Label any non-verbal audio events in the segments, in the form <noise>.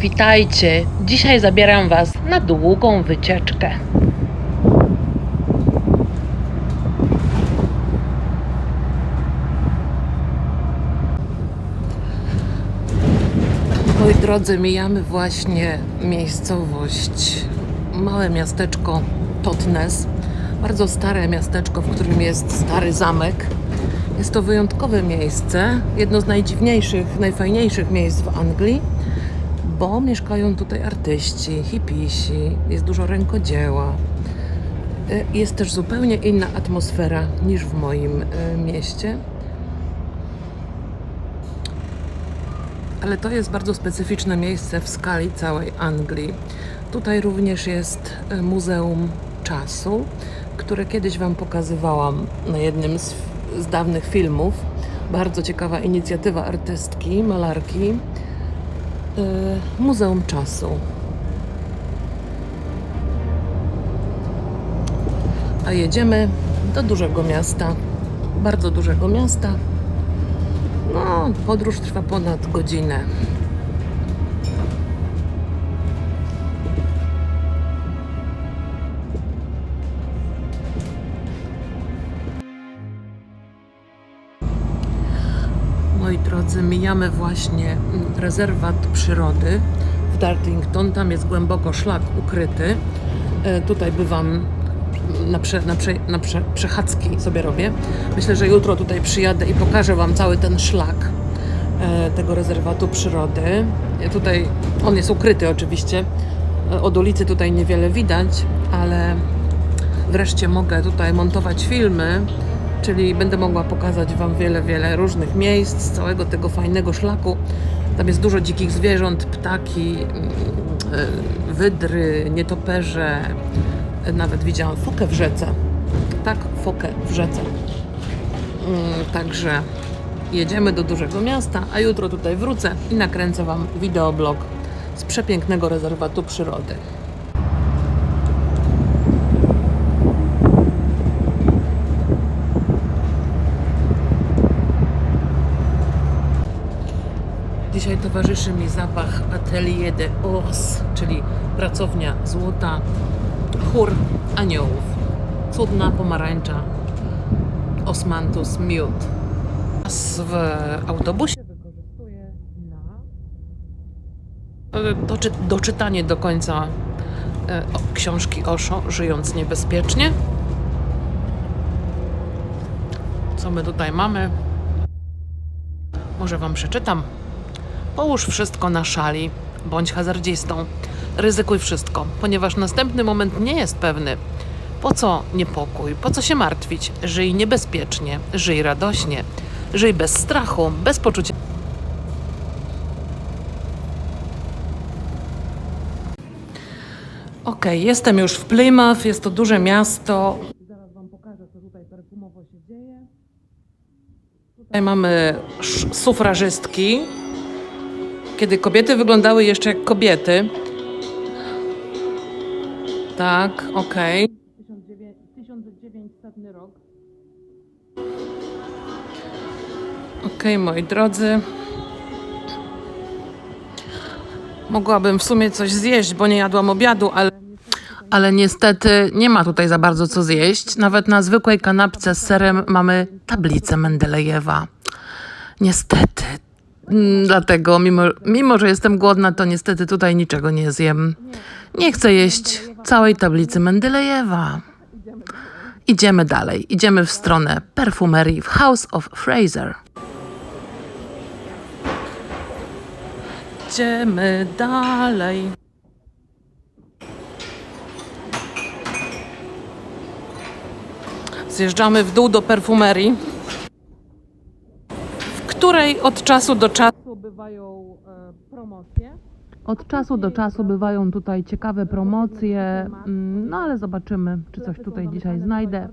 Witajcie! Dzisiaj zabieram Was na długą wycieczkę. Moi drodzy, mijamy właśnie miejscowość, małe miasteczko Totnes. Bardzo stare miasteczko, w którym jest stary zamek. Jest to wyjątkowe miejsce, jedno z najdziwniejszych, najfajniejszych miejsc w Anglii, bo mieszkają tutaj artyści, hipisi, jest dużo rękodzieła. Y, Jest też zupełnie inna atmosfera niż w moim y, mieście. Ale to jest bardzo specyficzne miejsce w skali całej Anglii. Tutaj również jest e, Muzeum Czasu, które kiedyś Wam pokazywałam na jednym z, z dawnych filmów. Bardzo ciekawa inicjatywa artystki, malarki. E, Muzeum Czasu. A jedziemy do dużego miasta, bardzo dużego miasta. No, podróż trwa ponad godzinę. Drodzy, mijamy właśnie mm, rezerwat przyrody w Dartington. Tam jest głęboko szlak ukryty. E, Tutaj bywam na, prze, na, prze, na prze, przechadzki sobie robię. Myślę, że jutro tutaj przyjadę i pokażę Wam cały ten szlak e, tego rezerwatu przyrody. E, Tutaj on jest ukryty oczywiście. Od ulicy tutaj niewiele widać, ale wreszcie mogę tutaj montować filmy, czyli będę mogła pokazać Wam wiele, wiele różnych miejsc z całego tego fajnego szlaku. Tam jest dużo dzikich zwierząt, ptaki, mm, e, wydry, nietoperze. Nawet widziałam fokę w rzece. Tak, fokę w rzece. Mm, Także jedziemy do dużego miasta, a jutro tutaj wrócę i nakręcę Wam wideoblog z przepięknego rezerwatu przyrody. Dzisiaj towarzyszy mi zapach Atelier de Ors, czyli pracownia złota, chór aniołów, cudna pomarańcza, osmantus miód. W autobusie wykorzystuję na e, doczy, doczytanie do końca e, książki Osho, Żyjąc niebezpiecznie. Co my tutaj mamy? Może wam przeczytam. Połóż wszystko na szali, bądź hazardzistą. Ryzykuj wszystko, ponieważ następny moment nie jest pewny. Po co niepokój? Po co się martwić? Żyj niebezpiecznie, żyj radośnie, żyj bez strachu, bez poczucia. Okej, jestem już w Plymouth, jest to duże miasto. Zaraz Wam pokażę, co tutaj perfumowo się dzieje. Tutaj mamy sufrażystki, kiedy kobiety wyglądały jeszcze jak kobiety. Tak, okej. 1900 rok. Okej, moi drodzy. Mogłabym w sumie coś zjeść, bo nie jadłam obiadu, ale. Ale niestety nie ma tutaj za bardzo co zjeść. Nawet na zwykłej kanapce z serem mamy tablicę Mendelejewa. Niestety. Mm, Dlatego, mimo, mimo że jestem głodna, to niestety tutaj niczego nie zjem. Nie chcę jeść całej tablicy Mendelejewa. Idziemy dalej. Idziemy w stronę perfumerii w House of Fraser. Idziemy dalej. Zjeżdżamy w dół do perfumerii, której od czasu do czasu bywają e, promocje. Od czasu do czasu bywają tutaj ciekawe promocje, mm, no ale zobaczymy, czy coś tutaj dzisiaj znajdę.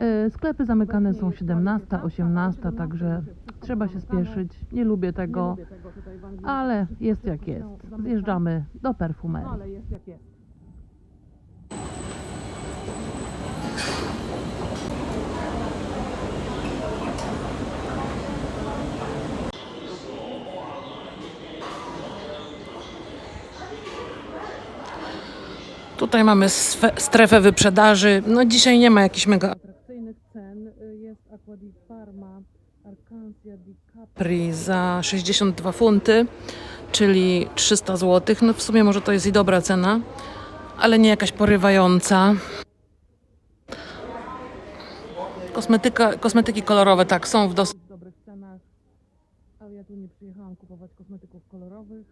E, Sklepy zamykane są 17, 18, także trzeba się spieszyć. Nie lubię tego, ale jest jak jest. Zjeżdżamy do perfumerii. Tutaj mamy strefę wyprzedaży. No dzisiaj nie ma jakichś mega atrakcyjnych cen. Jest Aqua di Parma, Arcancia di Capri za 62 funty, czyli 300 zł. No w sumie może to jest i dobra cena, ale nie jakaś porywająca. Kosmetyka, kosmetyki kolorowe tak są w dosyć dobrych cenach, ale ja tu nie przyjechałam kupować kosmetyków kolorowych.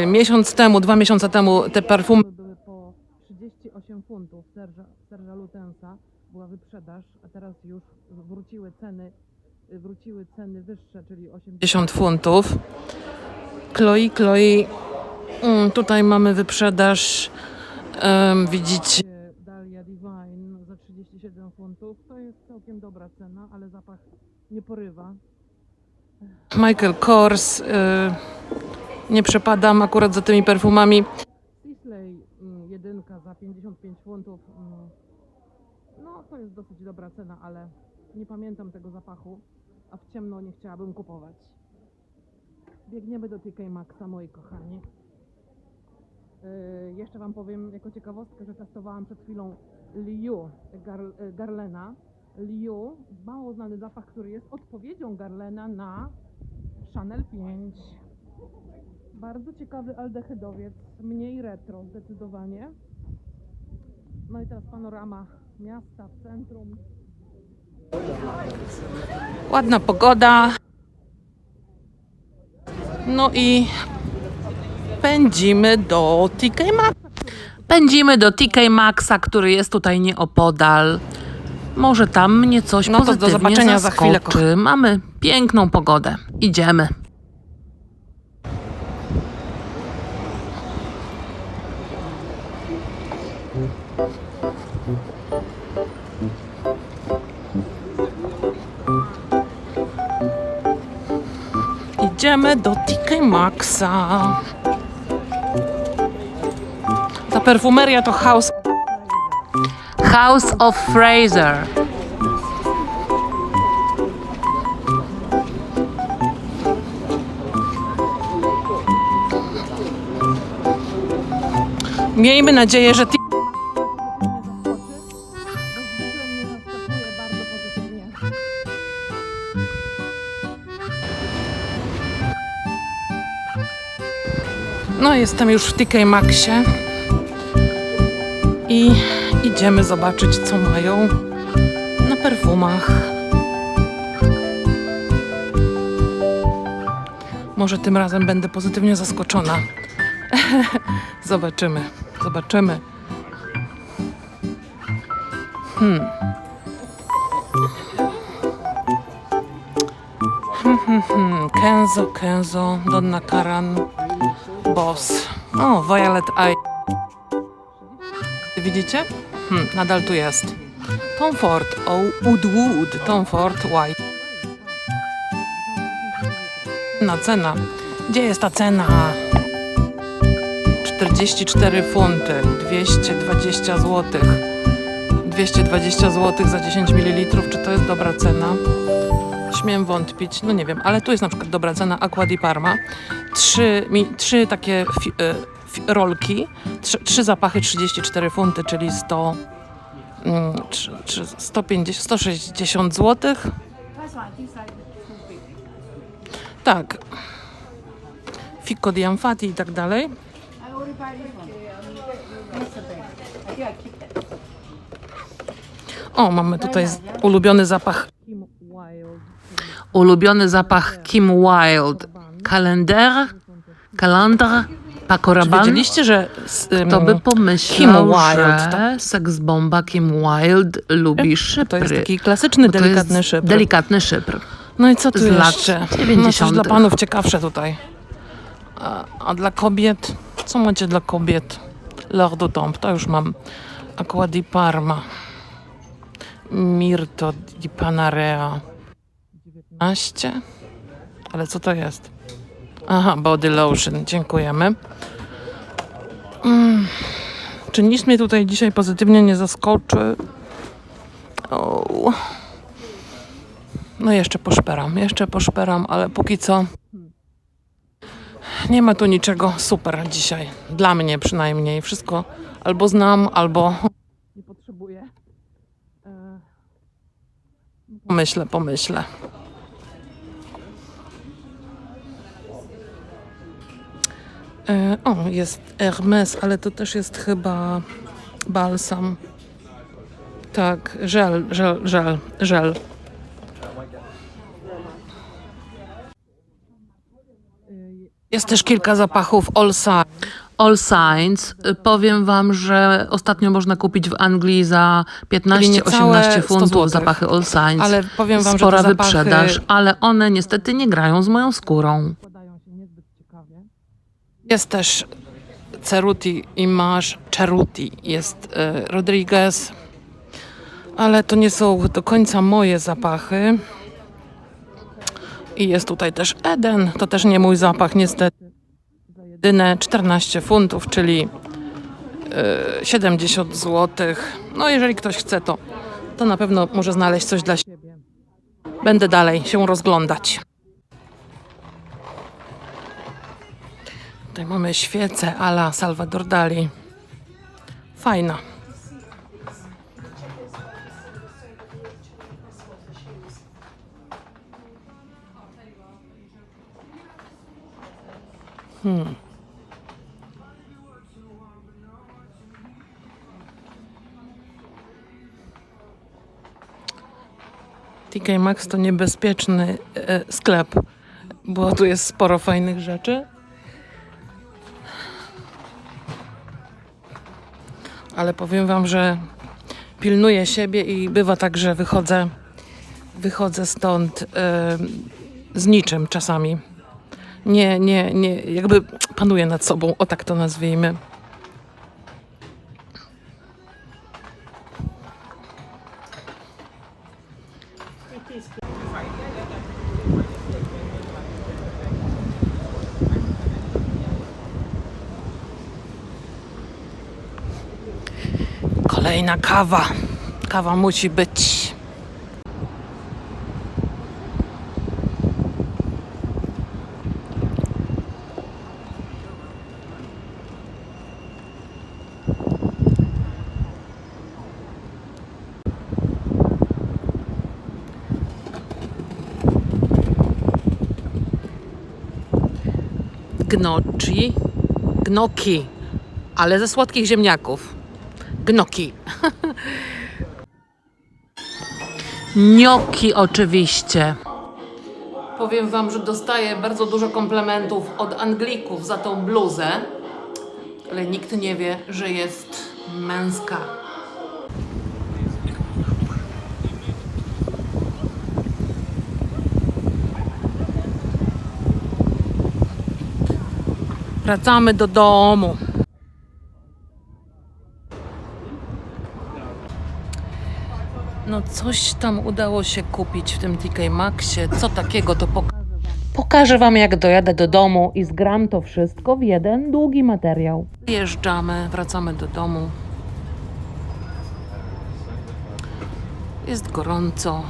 Yy, miesiąc temu, dwa miesiące temu te perfumy były po 38 funtów Serża, Serża Lutensa. Była wyprzedaż, a teraz już wróciły ceny, wróciły ceny wyższe, czyli 80 funtów. Chloe, Chloe, mm, tutaj mamy wyprzedaż, em, widzicie, Dalia Divine za 37 funtów. To jest całkiem dobra cena, ale zapach nie porywa. Michael Kors, y, nie przepadam akurat za tymi perfumami. Sisley, mm, jedynka za 55 funtów. mm, No, to jest dosyć dobra cena, ale nie pamiętam tego zapachu, a w ciemno nie chciałabym kupować. Biegniemy do TK Maxa, moi kochani. Yy, jeszcze Wam powiem jako ciekawostkę, że testowałam przed chwilą Liu Gar, y, Garlena. Liu, mało znany zapach, który jest odpowiedzią Garlena na Chanel 5. Bardzo ciekawy aldehydowiec, mniej retro zdecydowanie. No i teraz panorama miasta w centrum. Ładna pogoda. No i pędzimy do TK Maxa. Pędzimy do TK Maxa, który jest tutaj nieopodal. Może tam mnie coś No to do pozytywnie zobaczenia za chwilę, zaskoczy. Mamy piękną pogodę. Idziemy. Idziemy do TK Maxa. Ta perfumeria to House House of Fraser. Miejmy nadzieję, że jestem już w TK Maxie i idziemy zobaczyć, co mają na perfumach. Może tym razem będę pozytywnie zaskoczona. <laughs> zobaczymy, zobaczymy. Hmm. Hmm, hmm, hmm. Kenzo, Kenzo, Donna Karan, Boss. O, Violet Eye. Widzicie? Hmm, nadal tu jest. Tom Ford, o Woodwood, Tom Ford White. Na cena. Gdzie jest ta cena? 44 funty, 220 zł. 220 zł za 10 ml. Czy to jest dobra cena? Śmiem wątpić, no nie wiem, ale tu jest na przykład dobra cena Aqua di Parma. Trzy, mi, trzy takie fi, e, fi, rolki, trzy, trzy zapachy 34 funty, czyli 100, mm, trzy, trzy, 150, 160 zł. Tak. Fico di Anfati i tak dalej. O, mamy tutaj ulubiony zapach. Ulubiony zapach Kim Wilde. Kalender, kalendar, Paco Rabanne. Wiedzieliście, że Kto by pomyślał, Kim Wilde, że tak? seksbomba Kim Wilde lubi szypry. to jest taki klasyczny, to delikatny szyb. Delikatny szypr. No i co tu z lat jeszcze? No coś 90.. dla panów ciekawsze tutaj. A, a dla kobiet? Co macie dla kobiet? L'Or du Tombe, to już mam. Aqua di Parma. Mirto di Panarea. 19? Ale co to jest? Aha, body lotion. Dziękujemy. Mm. Czy nic mnie tutaj dzisiaj pozytywnie nie zaskoczy? O. No jeszcze poszperam, jeszcze poszperam, ale póki co nie ma tu niczego super dzisiaj. Dla mnie przynajmniej. Wszystko albo znam, albo nie potrzebuję. E, Pomyślę, pomyślę. E, O, jest Hermes, ale to też jest chyba balsam. Tak, żel, żel, żel, żel. Jest też kilka zapachów. All Saints. Y, Powiem wam, że ostatnio można kupić w Anglii za niecałe 15-18 100 funtów zapachy All Saints. Ale powiem wam, Spora że te zapachy wyprzedaż, ale one niestety nie grają z moją skórą. Jest też Ceruti i masz Ceruti. Jest e, Rodriguez, ale to nie są do końca moje zapachy. I jest tutaj też Eden, to też nie mój zapach niestety. Za jedyne 14 funtów, czyli e, 70 zł. No jeżeli ktoś chce, to, to na pewno może znaleźć coś dla siebie. Będę dalej się rozglądać. Tutaj mamy świecę ala Salvador Dali. Fajna. Hmm. TK Maxx to niebezpieczny e, sklep, bo tu jest sporo fajnych rzeczy. Ale powiem wam, że pilnuję siebie i bywa tak, że wychodzę, wychodzę stąd e, z niczym czasami. Nie, nie, nie, jakby panuję nad sobą, o tak to nazwijmy. Kolejna kawa. Kawa musi być. Gnocchi. Gnocchi. Ale ze słodkich ziemniaków. Gnocchi. Gnocchi <laughs> oczywiście. Powiem Wam, że dostaję bardzo dużo komplementów od Anglików za tą bluzę, ale nikt nie wie, że jest męska. Wracamy do domu. No coś tam udało się kupić w tym TK Maxie. Co takiego to pokażę. Pokażę wam, jak dojadę do domu i zgram to wszystko w jeden długi materiał. Jeżdżamy, wracamy do domu. Jest gorąco.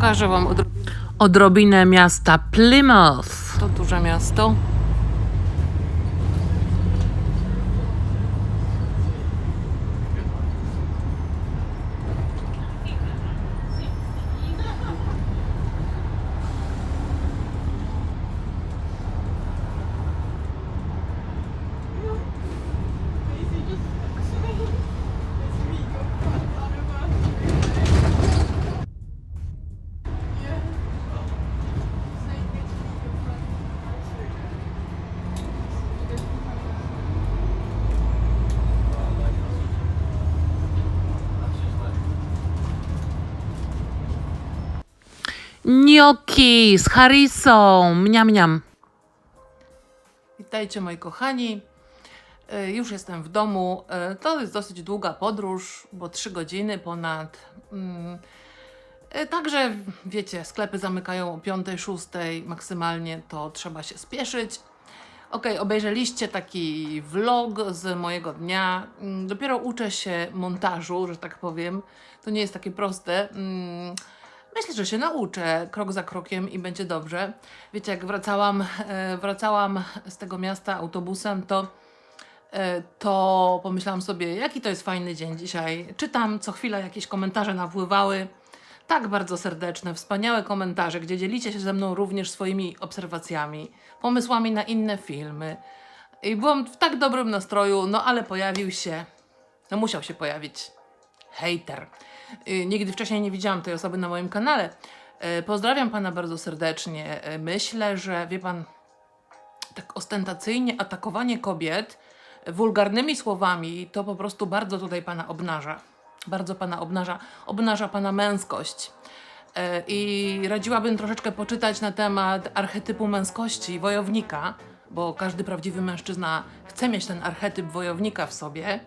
Pokażę Wam odrobinę. Odrobinę miasta Plymouth. To duże miasto. Gnocchi z Harrisą. Mniam, mniam. Witajcie moi kochani. E, Już jestem w domu. E, To jest dosyć długa podróż, bo 3 godziny ponad. Mm. E, Także wiecie, sklepy zamykają o 5, 6 maksymalnie, to trzeba się spieszyć. Okej, obejrzeliście taki vlog z mojego dnia. Mm, Dopiero uczę się montażu, że tak powiem. To nie jest takie proste. Myślę, że się nauczę krok za krokiem i będzie dobrze. Wiecie, jak wracałam, e, wracałam z tego miasta autobusem, to e, to pomyślałam sobie, jaki to jest fajny dzień dzisiaj. Czytam co chwila jakieś komentarze napływały. Tak bardzo serdeczne, wspaniałe komentarze, gdzie dzielicie się ze mną również swoimi obserwacjami, pomysłami na inne filmy. I byłam w tak dobrym nastroju, no ale pojawił się, no musiał się pojawić hejter. Y, Nigdy wcześniej nie widziałam tej osoby na moim kanale. E, Pozdrawiam pana bardzo serdecznie. E, Myślę, że wie pan, tak ostentacyjnie atakowanie kobiet wulgarnymi słowami, to po prostu bardzo tutaj pana obnaża. Bardzo pana obnaża, obnaża pana męskość. I radziłabym troszeczkę poczytać na temat archetypu męskości wojownika, bo każdy prawdziwy mężczyzna chce mieć ten archetyp wojownika w sobie.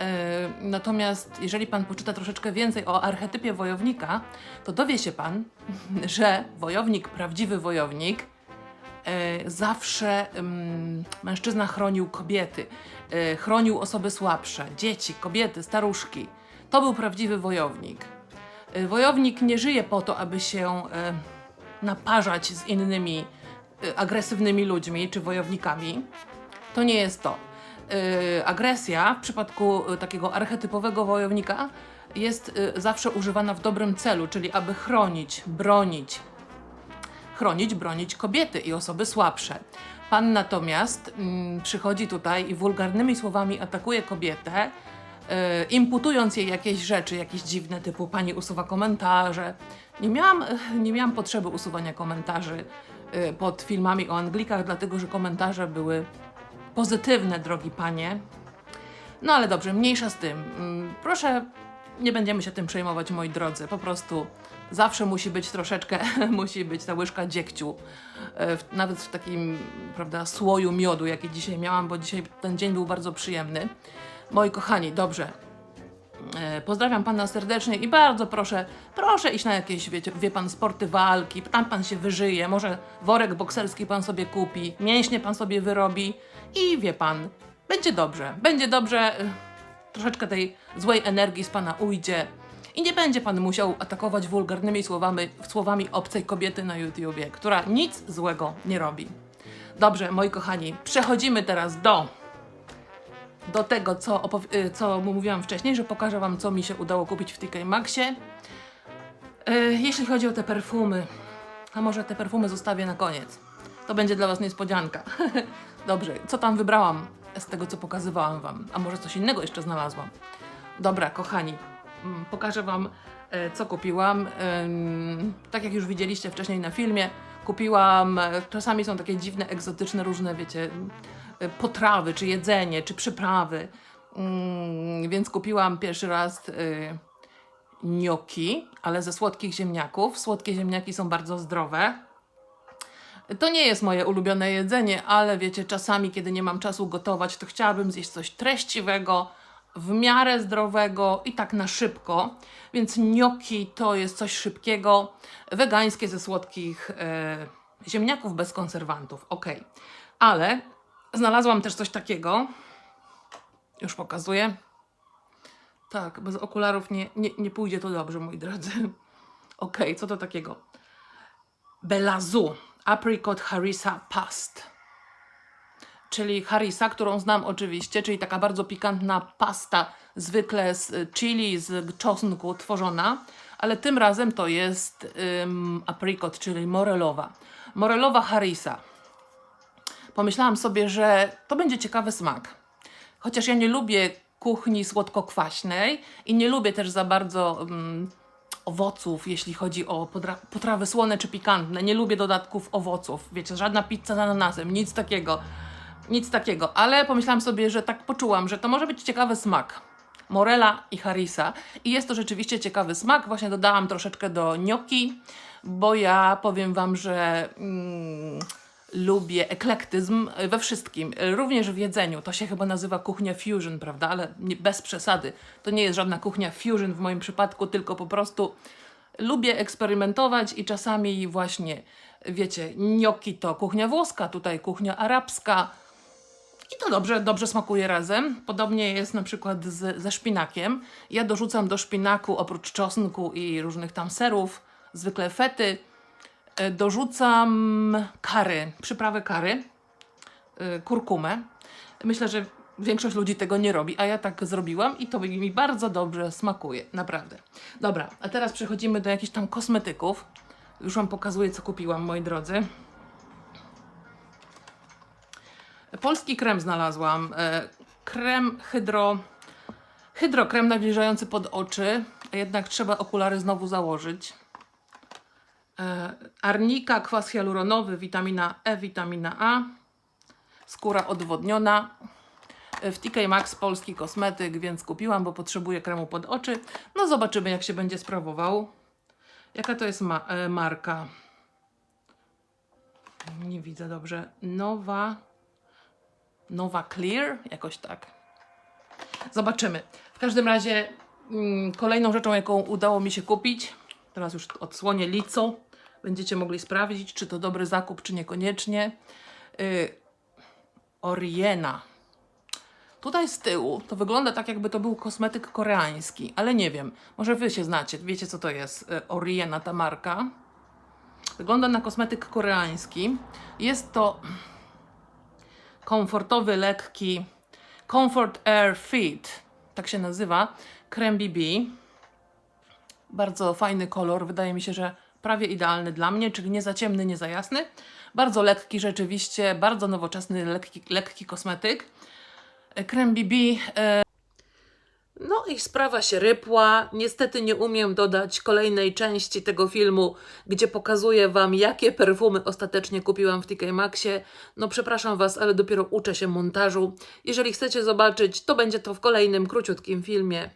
E, Natomiast jeżeli pan poczyta troszeczkę więcej o archetypie wojownika, to dowie się pan, <laughs> że wojownik, prawdziwy wojownik, e, zawsze ym, mężczyzna chronił kobiety, e, chronił osoby słabsze, dzieci, kobiety, staruszki. To był prawdziwy wojownik. Wojownik nie żyje po to, aby się naparzać z innymi agresywnymi ludźmi czy wojownikami. To nie jest to. E, agresja w przypadku e, takiego archetypowego wojownika jest e, zawsze używana w dobrym celu, czyli aby chronić, bronić, chronić, bronić kobiety i osoby słabsze. Pan natomiast mm, przychodzi tutaj i wulgarnymi słowami atakuje kobietę, e, imputując jej jakieś rzeczy, jakieś dziwne, typu pani usuwa komentarze. Nie miałam, <laughs> nie miałam potrzeby usuwania komentarzy e, pod filmami o Anglikach, dlatego że komentarze były pozytywne, drogi panie. No ale dobrze, mniejsza z tym. Mm, Proszę, nie będziemy się tym przejmować, moi drodzy. Po prostu zawsze musi być troszeczkę, <laughs> musi być ta łyżka dziegciu. E, nawet w takim, prawda, słoju miodu, jaki dzisiaj miałam, bo dzisiaj ten dzień był bardzo przyjemny. Moi kochani, dobrze. E, Pozdrawiam pana serdecznie i bardzo proszę, proszę iść na jakieś, wiecie, wie pan, sporty walki, tam pan się wyżyje, może worek bokserski pan sobie kupi, mięśnie pan sobie wyrobi i wie pan, będzie dobrze, będzie dobrze, e, troszeczkę tej złej energii z pana ujdzie i nie będzie pan musiał atakować wulgarnymi słowami, słowami obcej kobiety na YouTubie, która nic złego nie robi. Dobrze, moi kochani, przechodzimy teraz do do tego, co, opowi- y, mówiłam wcześniej, że pokażę Wam, co mi się udało kupić w TK Maxie. Y, Jeśli chodzi o te perfumy, a może te perfumy zostawię na koniec. To będzie dla Was niespodzianka. <laughs> Dobrze, co tam wybrałam z tego, co pokazywałam Wam? A może coś innego jeszcze znalazłam? Dobra, kochani, mm, pokażę Wam, e, co kupiłam. Tak jak już widzieliście wcześniej na filmie, kupiłam, czasami są takie dziwne, egzotyczne, różne, wiecie, potrawy, czy jedzenie, czy przyprawy. Ym, Więc kupiłam pierwszy raz y, gnocchi, ale ze słodkich ziemniaków. Słodkie ziemniaki są bardzo zdrowe. To nie jest moje ulubione jedzenie, ale wiecie, czasami, kiedy nie mam czasu gotować, to chciałabym zjeść coś treściwego, w miarę zdrowego i tak na szybko. Więc gnocchi to jest coś szybkiego, wegańskie ze słodkich e, ziemniaków bez konserwantów. Ok, ale znalazłam też coś takiego. Już pokazuję. Tak, bez okularów nie, nie, nie pójdzie to dobrze, moi drodzy. <laughs> Ok, co to takiego? Belazu Apricot Harissa Past. Czyli harissa, którą znam oczywiście, czyli taka bardzo pikantna pasta, zwykle z chili, z czosnku tworzona, ale tym razem to jest ym, apricot, czyli morelowa. Morelowa harissa. Pomyślałam sobie, że to będzie ciekawy smak. Chociaż ja nie lubię kuchni słodko-kwaśnej i nie lubię też za bardzo mm, owoców, jeśli chodzi o potrawy słone czy pikantne. Nie lubię dodatków owoców. Wiecie, żadna pizza z ananasem, nic takiego. Nic takiego, ale pomyślałam sobie, że tak poczułam, że to może być ciekawy smak. Morela i harissa. I jest to rzeczywiście ciekawy smak. Właśnie dodałam troszeczkę do gnocchi, bo ja powiem Wam, że mm, lubię eklektyzm we wszystkim, również w jedzeniu. To się chyba nazywa kuchnia fusion, prawda? Ale nie, bez przesady. To nie jest żadna kuchnia fusion w moim przypadku, tylko po prostu lubię eksperymentować i czasami właśnie, wiecie, gnocchi to kuchnia włoska, tutaj kuchnia arabska. I to dobrze, dobrze smakuje razem. Podobnie jest na przykład z, ze szpinakiem. Ja dorzucam do szpinaku oprócz czosnku i różnych tam serów, zwykle fety, dorzucam kary, przyprawę kary, y, kurkumę. Myślę, że większość ludzi tego nie robi, a ja tak zrobiłam i to mi bardzo dobrze smakuje, naprawdę. Dobra, a teraz przechodzimy do jakichś tam kosmetyków. Już Wam pokazuję, co kupiłam, moi drodzy. Polski krem znalazłam. e, Krem hydro. Hydrokrem nawilżający pod oczy, jednak trzeba okulary znowu założyć. E, Arnika, kwas hialuronowy, witamina E, witamina A, skóra odwodniona. E, W TK Maxx polski kosmetyk, więc kupiłam, bo potrzebuję kremu pod oczy. No zobaczymy, jak się będzie sprawował. Jaka to jest ma e, marka? Nie widzę dobrze. Nowa. Nowa Clear? Jakoś tak. Zobaczymy. W każdym razie mm, kolejną rzeczą, jaką udało mi się kupić, teraz już odsłonię lico, będziecie mogli sprawdzić, czy to dobry zakup, czy niekoniecznie. Yy, Oriena. Tutaj z tyłu to wygląda tak, jakby to był kosmetyk koreański, ale nie wiem. Może wy się znacie, wiecie co to jest y, Oriena, ta marka. Wygląda na kosmetyk koreański. Jest to komfortowy, lekki Comfort Air Fit, tak się nazywa, krem BB. Bardzo fajny kolor, wydaje mi się, że prawie idealny dla mnie, czyli nie za ciemny, nie za jasny. Bardzo lekki rzeczywiście, bardzo nowoczesny, lekki, lekki kosmetyk. E, Krem BB e, no i sprawa się rypła. Niestety nie umiem dodać kolejnej części tego filmu, gdzie pokazuję Wam, jakie perfumy ostatecznie kupiłam w TK Maxie. No przepraszam Was, ale dopiero uczę się montażu. Jeżeli chcecie zobaczyć, to będzie to w kolejnym króciutkim filmie.